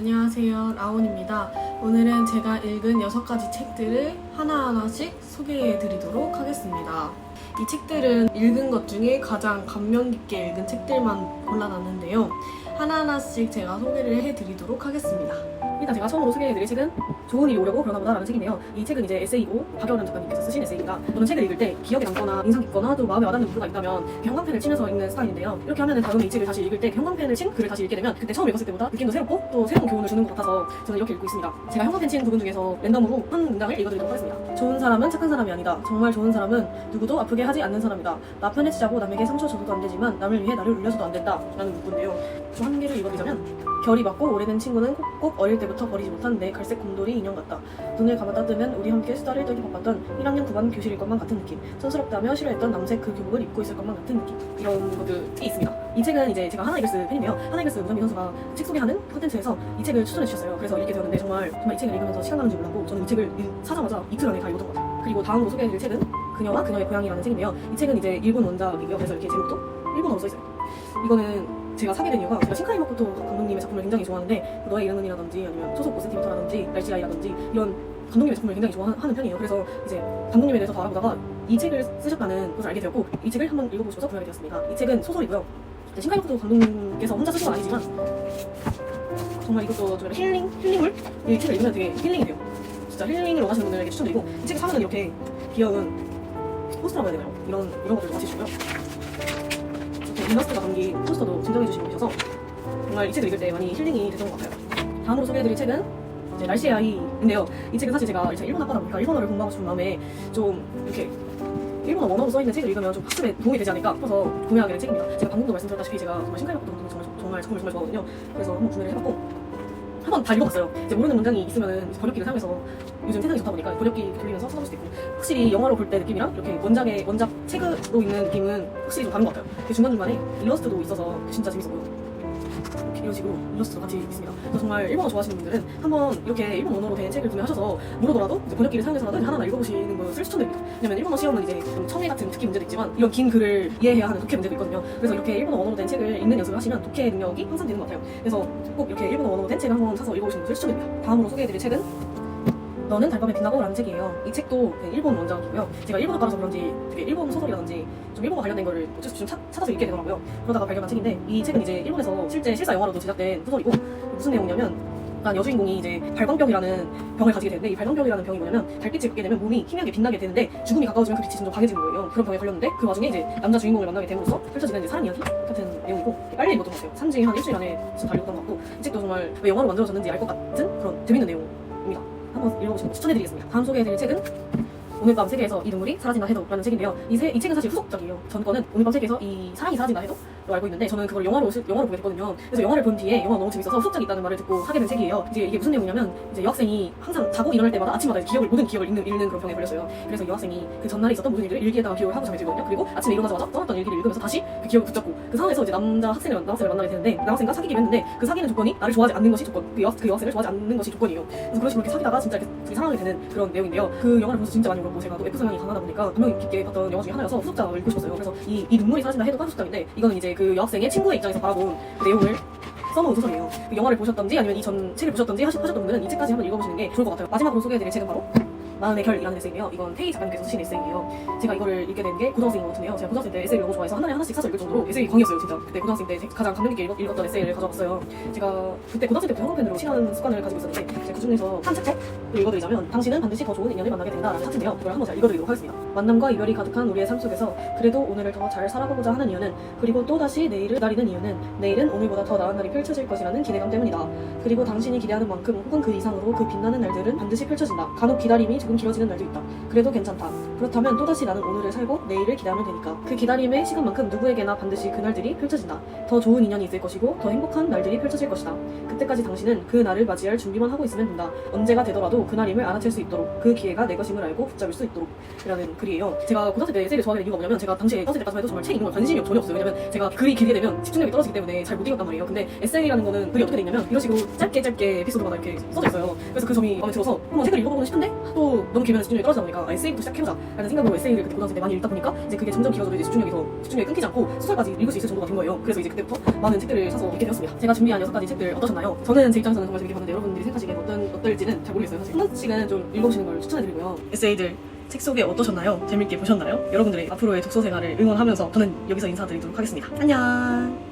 안녕하세요. 라온입니다. 오늘은 제가 읽은 6가지 책들을 하나하나씩 소개해 드리도록 하겠습니다. 이 책들은 읽은 것 중에 가장 감명 깊게 읽은 책들만 골라놨는데요. 하나하나씩 제가 소개를 해 드리도록 하겠습니다. 일단 제가 처음으로 소개해드릴 책은 좋은 일이 오려고 그러나 보다라는 책인데요. 이 책은 이제 에세이고 박여름 작가님께서 쓰신 에세이입니다. 저는 책을 읽을 때 기억에 남거나 인상 깊거나 또 마음에 와닿는 부분가 있다면 그 형광펜을 치면서 읽는 스타일인데요. 이렇게 하면은 다음에 이 책을 다시 읽을 때 형광펜을 친 글을 다시 읽게 되면 그때 처음 읽었을 때보다 느낌도 새롭고 또 새로운 교훈을 주는 것 같아서 저는 이렇게 읽고 있습니다. 제가 형광펜 친 부분 중에서 랜덤으로 한 문장을 읽어드리도록 하겠습니다. 좋은 사람은 착한 사람이 아니다. 정말 좋은 사람은 누구도 아프게 하지 않는 사람이다. 나 편해지자고 남에게 상처 줘도 안 되지만 남을 위해 나를 울려서도 안 된다. 라는 문구인데요. 저 한 개를 읽어드리자면 결이 맞고 오래된 친구는 꼭, 꼭 어릴 때부터 버리지 못한 내 갈색 곰돌이 인형 같다. 눈을 감았다 뜨면 우리 함께 수다를 떨기 바빴던 1학년 9반 교실일 것만 같은 느낌. 촌스럽다며 싫어했던 남색 그 교복을 입고 있을 것만 같은 느낌. 이런 것들이 있습니다. 이 책은 이제 제가 하나이글스 팬인데요. 하나이글스 문선민 선수가 책 소개하는 콘텐츠에서 이 책을 추천해 주셨어요. 그래서 읽게 되었는데 정말 정말 이 책을 읽으면서 시간 가는 줄 몰랐고 저는 이 책을 읽- 사자마자 이틀 안에 다 읽었던 것 같아요. 그리고 다음으로 소개해드릴 책은 그녀와 그녀의 고양이라는 책인데요. 이 책은 이제 일본 원작이고요. 그래서 이렇게 제목도 일본어로 써 있어요. 이거는 제가 사게 된 이유가 제가 신카이 마코토 감독님의 작품을 굉장히 좋아하는데 너의 이름은이라든지 아니면 소속 고스티부터라든지 날씨아이라든지 이런 감독님의 작품을 굉장히 좋아하는 편이에요. 그래서 이제 감독님에 대해서 더 알아보다가 이 책을 쓰셨다는 것을 알게 되었고 이 책을 한번 읽어보고 싶어서 구매하게 되었습니다. 이 책은 소설이고요. 이제 신카이 마코토 감독님께서 혼자 쓰신 건 아니지만 정말 이것도 좀 힐링 힐링물 이 책을 읽으면 되게 힐링이 돼요. 진짜 힐링을 원하시는 분들에게 추천드리고 이 책에 사면은 이렇게 귀여운 포스터라고 해야 되나요? 이런 이런 것들도 같이 주고요. 일러스트가 담긴 포스터도 증정해 주시고 계셔서 정말 이 책을 읽을 때 많이 힐링이 됐던 것 같아요. 다음으로 소개해드릴 책은 이제 날씨의 아이인데요. 이 책은 사실 제가 이제 일본 학과다 보니까 일본어를 공부하고 싶은 마음에 좀 이렇게 일본어 원어로 써있는 책을 읽으면 좀 학습에 도움이 되지 않을까 싶어서 구매하게 된 책입니다. 제가 방금도 말씀드렸다시피 제가 정말 신카이마코 감독님 정말 정말 작품을 정말 좋아하거든요. 그래서 한번 구매를 해봤고 한 번 다 읽어봤어요. 이제 모르는 문장이 있으면은 번역기를 사용해서 요즘 세상이 좋다 보니까 번역기 돌리면서 찾아볼 수도 있고 확실히 영화로 볼 때 느낌이랑 이렇게 원작의 원작 책으로 읽는 느낌은 확실히 좀 다른 것 같아요. 그 중간중간에 일러스트도 있어서 진짜 재밌었고요. 이런 식으로 일러스트가 같이 있습니다. 그래서 정말 일본어 좋아하시는 분들은 한번 이렇게 일본 언어로 된 책을 구매하셔서 모르더라도 이제 번역기를 사용해서라도 하나하나 읽어보시는 것을 추천드립니다. 왜냐면 일본어 시험은 이제 좀 청해 같은 특히 문제도 있지만 이런 긴 글을 이해해야 하는 독해 문제도 있거든요. 그래서 이렇게 일본어 언어로 된 책을 읽는 연습을 하시면 독해 능력이 향상되는 것 같아요. 그래서 꼭 이렇게 일본어 언어로 된 책을 한번 사서 읽어보시는 것을 추천드립니다. 다음으로 소개해드릴 책은 너는 달밤에 빛나고 라는 책이에요. 이 책도 그 일본 원작이고요. 제가 일본어 따라서 그런지 되게 일본 소설이라든지 좀 일본어 관련된 거를 없이 좀 찾- 찾아서 읽게 되더라고요. 그러다가 발견한 책인데 이 책은 이제 일본에서 실제 실사 영화로도 제작된 소설이고 무슨 내용이냐면 그러니까 여주인공이 이제 발광병이라는 병을 가지게 되는데 이 발광병이라는 병이 뭐냐면 달빛을 끄게 되면 몸이 희미하게 빛나게 되는데 죽음이 가까워지면 그 빛이 점점 강해지는 거예요. 그런 병에 걸렸는데 그 와중에 이제 남자 주인공을 만나게 됨으로써 펼쳐지는 이제 사랑 이야기 같은 내용이고 빨리 읽었던 것 같아요. 산지 한 일주일 안에 지금 다 읽었던 것 같고 이 책도 정말 왜 영화로 만들어졌는지 알 것 같은 그런 재밌는. 한번 읽어보시는 거 추천해드리겠습니다. 다음 소개해드릴 책은 오늘 밤 세계에서 이 눈물이 사라진다 해도 라는 책인데요. 이, 세- 이 책은 사실 후속작이에요. 전 거는 오늘 밤 세계에서 이 사랑이 사라진다 해도 로 알고 있는데 저는 그걸 영화로 시- 영화로 보게 됐거든요. 그래서 영화를 본 뒤에 영화 너무 재밌어서 후속작이 있다는 말을 듣고 하게 된 책이에요. 이제 이게 무슨 내용이냐면 이제 여학생이 항상 자고 일어날 때마다 아침마다 기억을 모든 기억을 읽는, 읽는 그런 병에 걸렸어요. 그래서 여학생이 그 전날에 있었던 모든 일들을 일기에다가 기록을 하고 잠에 들거든요. 그리고 아침에 일어나자마자 써놨던 일기를 읽으면서 다시 그 기억을 붙잡고 그 상황에서 이제 남자 학생을 만- 남학생을 만나게 되는데 남학생과 사귀기로 했는데 그 사귀는 조건이 나를 좋아하지 않는 것이 조건 그, 여, 그 여학생을 좋아하지 않는 것이 조건이에요. 그래서 그런 식으로 이렇게 사귀다가 진짜 이렇게 둘이 되는 그런 내용인데요. 그 영화를 보면서 진짜 많이 울었고 제가 또 F 성향이 강하다 보니까 감명 깊게 봤던 영화 중에 하나여서 후속작을 읽고 싶었어요. 그래서 이, 이 눈물이 사라진다 해도 후속작인데 이거는 이제 그 여학생의 친구의 입장에서 바라본 그 내용을 써놓은 소설이에요. 그 영화를 보셨던지 아니면 이 전 책을 보셨던지 하셨던 분들은 이 책까지 한번 읽어보시는 게 좋을 것 같아요. 마지막으로 소개해드릴 책은 바로 마음의 결 이라는 에세이인데요. 이건 페이 작가님께서 쓰신 에세이예요. 제가 이거를 읽게 된 게 고등학생인 것 같은데요. 제가 고등학생 때 에세이를 너무 좋아해서 하나에 하나씩 사서 읽을 정도로 에세이 광이었어요, 진짜. 그때 고등학생 때 가장 감명 깊게 읽었, 읽었던 에세이를 가져왔어요. 제가 그때 고등학생 때부터 형광펜으로 칠하는 습관을 가지고 있었는데 제가 그 중에서 한 챕터를 읽어드리자면 당신은 반드시 더 좋은 인연을 만나게 된다라는 차트인데요. 이걸 한번 제가 읽어드리도록 하겠습니다. 만남과 이별이 가득한 우리의 삶 속에서 그래도 오늘을 더 잘 살아가고자 하는 이유는 그리고 또다시 내일을 기다리는 이유는 내일은 오늘보다 더 나은 날이 펼쳐질 것이라는 기대감 때문이다. 그리고 당신이 기대하는 만큼 혹은 그 이상으로 그 빛나는 날들은 반드시 펼쳐진다. 간혹 기다림이 조금 길어지는 날도 있다. 그래도 괜찮다. 그렇다면 또다시 나는 오늘을 살고 내일을 기다리면 되니까. 그 기다림의 시간만큼 누구에게나 반드시 그날들이 펼쳐진다. 더 좋은 인연이 있을 것이고 더 행복한 날들이 펼쳐질 것이다. 그때까지 당신은 그 날을 맞이할 준비만 하고 있으면 된다. 언제가 되더라도 그날임을 알아챌 수 있도록 그 기회가 내 것임을 알고 붙잡을 수 있도록 이라는 글이에요. 제가 고등학생 때 에세이를 좋아하는 이유가 뭐냐면 제가 당시에 고등학생 때까지만 해도 정말 책 읽는 걸 관심이 전혀 없어요. 왜냐면 제가 글이 길게 되면 집중력이 떨어지기 때문에 잘 못 읽었단 말이에요. 근데 에세이라는 거는 글이 어떻게 돼 있냐면 이런 식으로 짧게 짧게 에피소드마다 이렇게 써져 있어요. 그래서 그 점이 마음에 들어서 한번 책을 읽어보고 싶은데 또 너무 길면 집중력이 떨어지다 보니까 아, 에세이부터 시작해보자 라는 생각으로 에세이를 그때 고등학생 때 많이 읽다 보니까 이제 그게 점점 길어져도 이제 집중력이 더 집중력이 끊기지 않고 소설까지 읽을 수 있을 정도가 된 거예요. 그래서 이제 그때부터 많은 책들을 사서 읽게 되었습니다. 제가 준비한 여섯 가지 책들 어떠셨나요? 저는 제 입장에서는 정말 재밌게 봤는데 여러분들이 생각하시기에 어떤 어떨지는 잘 모르겠어요. 사실 한 번씩은 좀 읽어보시는 걸 추천해드리고요. 에세이들 책 소개 어떠셨나요? 재밌게 보셨나요? 여러분들의 앞으로의 독서 생활을 응원하면서 저는 여기서 인사드리도록 하겠습니다. 안녕.